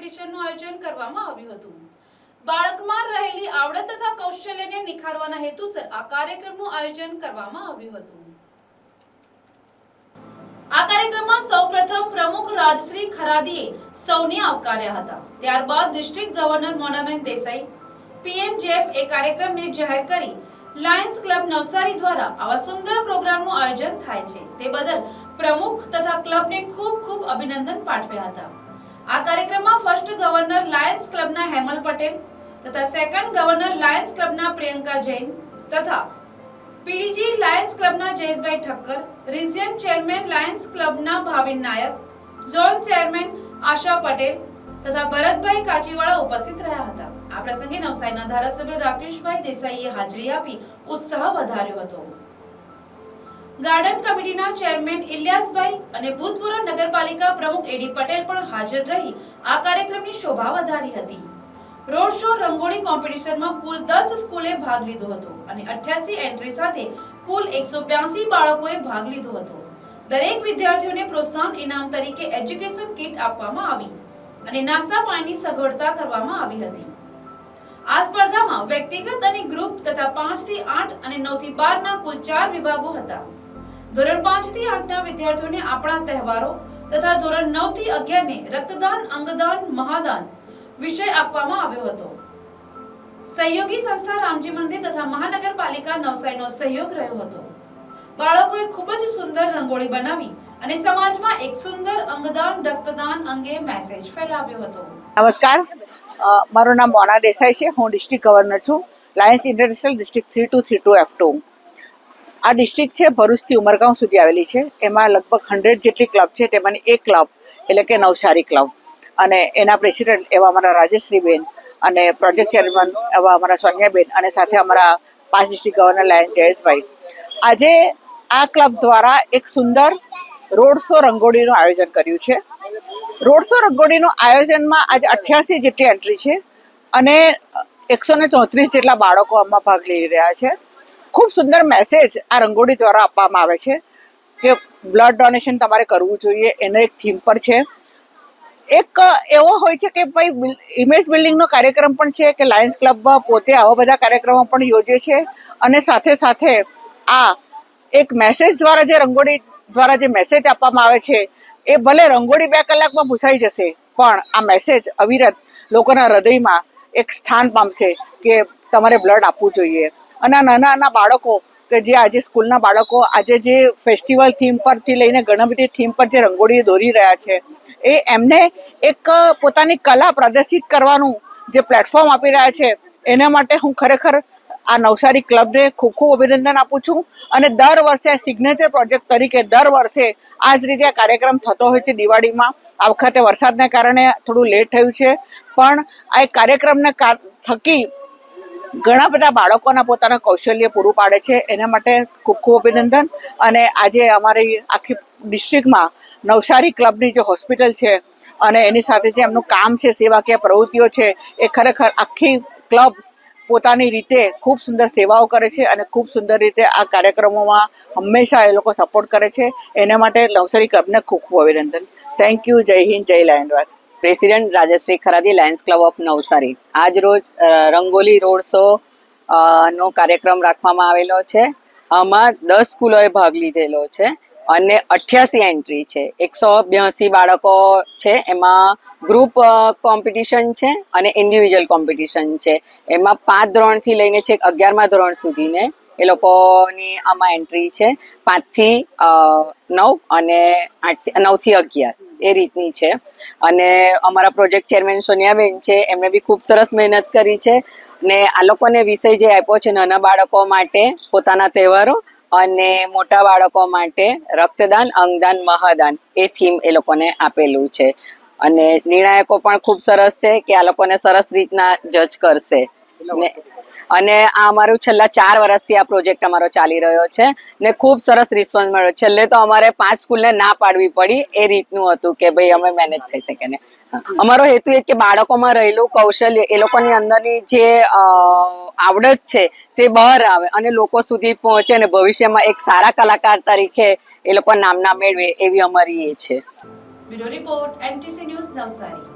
કોમ્પિટિશનનું આયોજન કરવામાં આવ્યું હતું. બાળકમાં રહેલી આવડત તથા કૌશલ્યને નિખારવાના હેતુસર આ કાર્યક્રમનું આયોજન કરવામાં આવ્યું હતું. આ કાર્યક્રમમાં સૌપ્રથમ પ્રમુખ રાજશ્રી ખરાદીએ સૌને આવકાર્યા હતા. ત્યારબાદ district governor Monaben Desai PMJF એ કાર્યક્રમને જાહેર કરી લાયન્સ ક્લબ નવસારી દ્વારા આવા સુંદર પ્રોગ્રામનું આયોજન થાય છે. તે બદલ પ્રમુખ તથા ક્લબને ખૂબ ખૂબ અભિનંદન પાઠવ્યા હતા. આ કાર્યક્રમમાં ફર્સ્ટ ગવર્નર લાયન્સ ક્લબના હેમલ પટેલ તથા સેકન્ડ ગવર્નર લાયન્સ ક્લબના પ્રિયંકા જૈન તથા PDG Lions ક્લબના Jayeshbhai Thakkar region chairman lions ક્લબના Bhavin Nayak zone chairman Asha Patel તથા ભરતભાઈ કાચીવાળા ઉપસ્થિત રહ્યા હતા. આ પ્રસંગે નવસારીના ધારાસભ્ય રાકેશભાઈ દેસાઈએ હાજરી આપી ઉત્સાહ વધાર્યો હતો. ગાર્ડન કમિટીના ચેરમેન ઇલિયાસભાઈ અને ભૂતપૂર્વ નગરપાલિકા પ્રમુખ એડી પટેલ પણ હાજર રહી આ કાર્યક્રમની શોભા વધારી હતી. રોડ શો રંગોળી કોમ્પિટિશનમાં કુલ દસ સ્કૂલે ભાગ લીધો હતો અને અઠ્યાસી એન્ટ્રી સાથે કુલ એકસો બ્યાસી બાળકોએ ભાગ લીધો હતો. દરેક વિદ્યાર્થીઓને પ્રોત્સાહન ઇનામ તરીકે એજ્યુકેશન કિટ આપવામાં આવી અને નાસ્તા પાણીની સગવડતા કરવામાં આવી હતી. આ સ્પર્ધામાં વ્યક્તિગત અને ગ્રુપ તથા 5 થી આઠ અને 9 થી 12 ના કુલ ચાર વિભાગો હતા. ધોરણ પાંચથી આઠ ના વિદ્યાર્થીઓને આપણા તહેવારો તથા ધોરણ નવથી અગિયાર ને રક્તદાન, અંગદાન, મહાદાન વિષય આપવામાં આવ્યો હતો. સહયોગી સંસ્થા રામજી મંદિર તથા મહાનગરપાલિકા નવસારીનો સહયોગ રહ્યો હતો. બાળકોએ ખૂબ જ સુંદર રંગોળી બનાવી અને સમાજમાં એક સુંદર અંગદાન, રક્તદાન અંગે મેસેજ ફેલાવ્યો હતો. નમસ્કાર. મારું નામ મોના દેસાઈ છે. હું ડિસ્ટ્રિક્ટ ગવર્નર છું. Lions international district three two three two F two આ ડિસ્ટ્રિક્ટ છે, ભરૂચથી ઉમરગાંવ સુધી આવેલી છે. એમાં લગભગ હંડ્રેડ જેટલી ક્લબ છે, તેમાંની એક ક્લબ એટલે કે નવસારી ક્લબ અને એના પ્રેસિડેન્ટ એવા અમારા રાજેશ્રીબેન અને પ્રોજેક્ટ ચેરમેન એવા અમારા સોનિયાબેન અને સાથે અમારા પાંચ ડિસ્ટ્રિક્ટ ગવર્નર લાયન જયેશભાઈ. આજે આ ક્લબ દ્વારા એક સુંદર રોડ શો રંગોળીનું આયોજન કર્યું છે. રોડ શો રંગોળીનું આયોજનમાં આજે અઠ્યાસી જેટલી એન્ટ્રી છે અને એકસો ને ચોત્રીસ જેટલા બાળકો આમાં ભાગ લઈ રહ્યા છે. ખૂબ સુંદર મેસેજ આ રંગોળી દ્વારા આપવામાં આવે છે કે બ્લડ ડોનેશન તમારે કરવું જોઈએ, એનો એક થીમ પર છે. એક એવો હોય છે કે ભાઈ ઇમેજ બિલ્ડિંગનો કાર્યક્રમ પણ છે કે લાયન્સ ક્લબ પોતે આવા બધા કાર્યક્રમો પણ યોજે છે અને સાથે સાથે આ એક મેસેજ દ્વારા જે રંગોળી દ્વારા જે મેસેજ આપવામાં આવે છે, એ ભલે રંગોળી બે કલાકમાં ભૂસાઈ જશે, પણ આ મેસેજ અવિરત લોકોના હૃદયમાં એક સ્થાન પામશે કે તમારે બ્લડ આપવું જોઈએ. અને નાના નાના બાળકો કે જે આજે સ્કૂલના બાળકો આજે જે ફેસ્ટિવલ થીમ પરથી લઈને ઘણા બધી થીમ પર જે રંગોળી દોરી રહ્યા છે, એ એમને એક પોતાની કલા પ્રદર્શિત કરવાનું જે પ્લેટફોર્મ આપી રહ્યા છે, એના માટે હું ખરેખર આ નવસારી ક્લબને ખૂબ ખૂબ અભિનંદન આપું છું અને દર વર્ષે સિગ્નેચર પ્રોજેક્ટ તરીકે દર વર્ષે આ જ રીતે આ કાર્યક્રમ થતો હોય છે દિવાળીમાં. આ વખતે વરસાદને કારણે થોડું લેટ થયું છે, પણ આ એક કાર્યક્રમને કાર- થકી ઘણા બધા બાળકોના પોતાના કૌશલ્ય પૂરું પાડે છે. એના માટે ખૂબ ખૂબ અભિનંદન. અને આજે અમારી આખી ડિસ્ટ્રિક્ટમાં નવસારી ક્લબની જે હોસ્પિટલ છે અને એની સાથે જે એમનું કામ છે, સેવાકીય પ્રવૃત્તિઓ છે, એ ખરેખર આખી ક્લબ પોતાની રીતે ખૂબ સુંદર સેવાઓ કરે છે અને ખૂબ સુંદર રીતે આ કાર્યક્રમોમાં હંમેશા એ લોકો સપોર્ટ કરે છે. એના માટે નવસારી ક્લબને ખૂબ ખૂબ અભિનંદન. Thank you Jai Hind, Jai લાયનવાદ president Rajshree Kharadi lions club of Navsari. આજ રોજ રંગોલી રોડ શો નો કાર્યક્રમ રાખવામાં આવેલો છે. આમાં દસ સ્કૂલોએ ભાગ લીધેલો છે અને અઠ્યાસી એન્ટ્રી છે. એકસો બ્યાસી બાળકો છે. એમાં ગ્રુપ કોમ્પિટિશન છે અને ઇન્ડિવિજ્યુઅલ કોમ્પિટિશન છે. એમાં પાંચ ધોરણથી લઈને છેક અગિયારમા ધોરણ સુધીને એ લોકોની આમાં એન્ટ્રી છે. પાંચથી નવ અને આઠ નવથી અગિયાર. એ રીતની છે. અને અમારા પ્રોજેક્ટ ચેરમેન સોનિયાબેન છે એમણે બી ખૂબ સરસ મહેનત કરી છે. ને આ લોકોને વિષય જે આપ્યો છે નાના બાળકો માટે પોતાના તહેવારો અને મોટા બાળકો માટે રક્તદાન અંગદાન મહાદાન એ થીમ એ લોકોને આપેલું છે. અને નિર્ણાયકો પણ ખૂબ સરસ છે કે આ લોકોને સરસ રીતના જજ કરશે. ને અને આ અમારું છેલ્લા ચાર વર્ષથી આ પ્રોજેક્ટ અમારો ચાલી રહ્યો છે ને ખૂબ સરસ રિસ્પોન્સ મળ્યો. છેલ્લે તો અમારે પાંચ સ્કૂલને ના પાડવી પડી એ રીતનું હતું કે ભાઈ અમે મેનેજ થઈ શકે ને. અમારો હેતુ એ કે બાળકોમાં રહેલું કૌશલ્ય, એ લોકોની અંદરની જે આવડત છે તે બહાર આવે અને લોકો સુધી પહોંચે અને ભવિષ્યમાં એક સારા કલાકાર તરીકે એ લોકો નામના મેળવે એવી અમારી એ છે. Bureau report NTC news Navsari.